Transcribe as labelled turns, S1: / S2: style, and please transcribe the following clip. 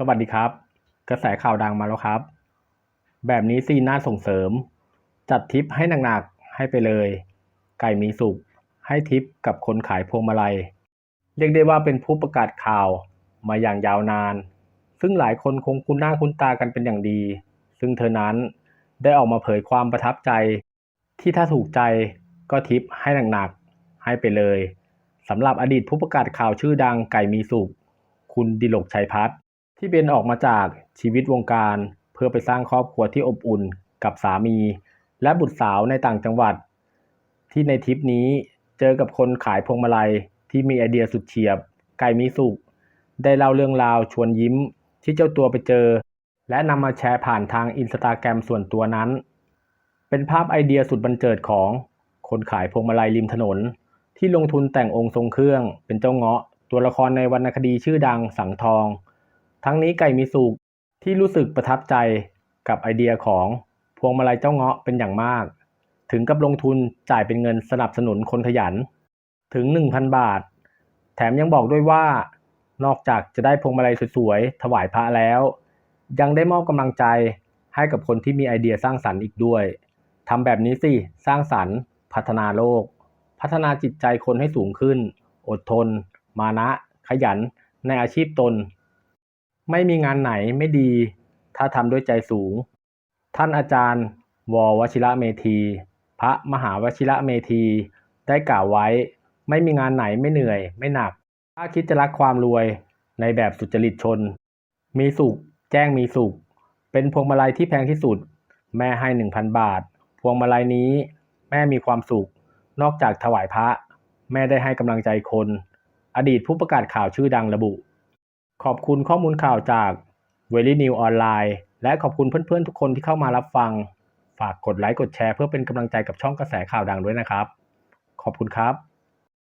S1: สวัสดีครับ กระแสข่าวดังมาแล้วครับ แบบนี้ซีน่าส่งเสริม จัดทิปให้หนักๆให้ไปเลย ไก่มีสุกให้ทิปกับคนขายพวงมาลัย เรียกได้ว่าเป็นผู้ประกาศข่าวมาอย่างยาวนาน ซึ่งหลายคนคงคุ้นหน้าคุ้นตากันเป็นอย่างดี ซึ่งเธอนั้นได้ออกมาเผยความประทับใจ ที่ถ้าถูกใจก็ทิปให้หนักๆให้ไปเลยสำหรับอดีตผู้ประกาศข่าวชื่อดังไก่มีสุข คุณดิลกชัยพัฒน์ ที่เบนออกมาจากชีวิตวงการ เพื่อไปสร้างครอบครัวที่อบอุ่นกับสามี และบุตรสาวในต่างจังหวัด ที่ในทริปนี้เจอกับคนขายพวงมาลัยที่มีไอเดียสุดเฉียบ ไก่มีสุข ได้เล่าเรื่องราวชวนยิ้มที่เจ้าตัวไปเจอ และนำมาแชร์ผ่านทางอินสตาแกรมส่วนตัวนั้น เป็นภาพไอเดียสุดบันเจิดของคนขายพวงมาลัยริมถนน ที่ลงทุนแต่งองค์ทรงเครื่อง เป็นเจ้าเงาะ ตัวละครในวรรณคดีชื่อดังสังทอง ทั้งนี้ไก่มีสุกที่รู้สึกประทับใจกับไอเดียของพวงมาลัยเจ้าเงาะเป็นอย่างมาก ถึงกับลงทุนจ่ายเป็นเงินสนับสนุนคนขยัน ถึง 1,000 บาท แถมยังบอกด้วยว่า นอกจากจะได้พวงมาลัยสวยๆ ถวายพระแล้ว ยังได้มอบกำลังใจให้กับคนที่มีไอเดียสร้างสรรค์อีกด้วยทำแบบนี้สิ สร้างสรรค์ พัฒนาโลก พัฒนาจิตใจคนให้สูงขึ้น อดทน มานะ ขยัน ในอาชีพตน ไม่มีงานไหนไม่ดี ถ้าทำด้วยใจสูง ท่านอาจารย์ ววชิระเมธี พระมหาวชิระเมธี ได้กล่าวไว้ ไม่มีงานไหนไม่เหนื่อย ไม่หนัก ถ้าคิดจะรักความรวยในแบบสุจริตชน มีสุข แจ้งมีสุข เป็นพวงมาลัยที่แพงที่สุด แม่ให้หนึ่งพันบาท พวงมาลัยนี้ แม่มีความสุข นอกจากถวายพระ แม่ได้ให้กำลังใจคน อดีตผู้ประกาศข่าวชื่อดังระบุ ขอบคุณข้อมูลข่าวจาก v e r y New ออนไลน์และขอบคุณเพื่อนๆทุกคนที่เข้ามารับฟัง ฝากกดไลค์กดแชร์เพื่อเป็นกำลังใจกับช่องกระแสข่าวดังด้วยนะครับ ขอบคุณครับ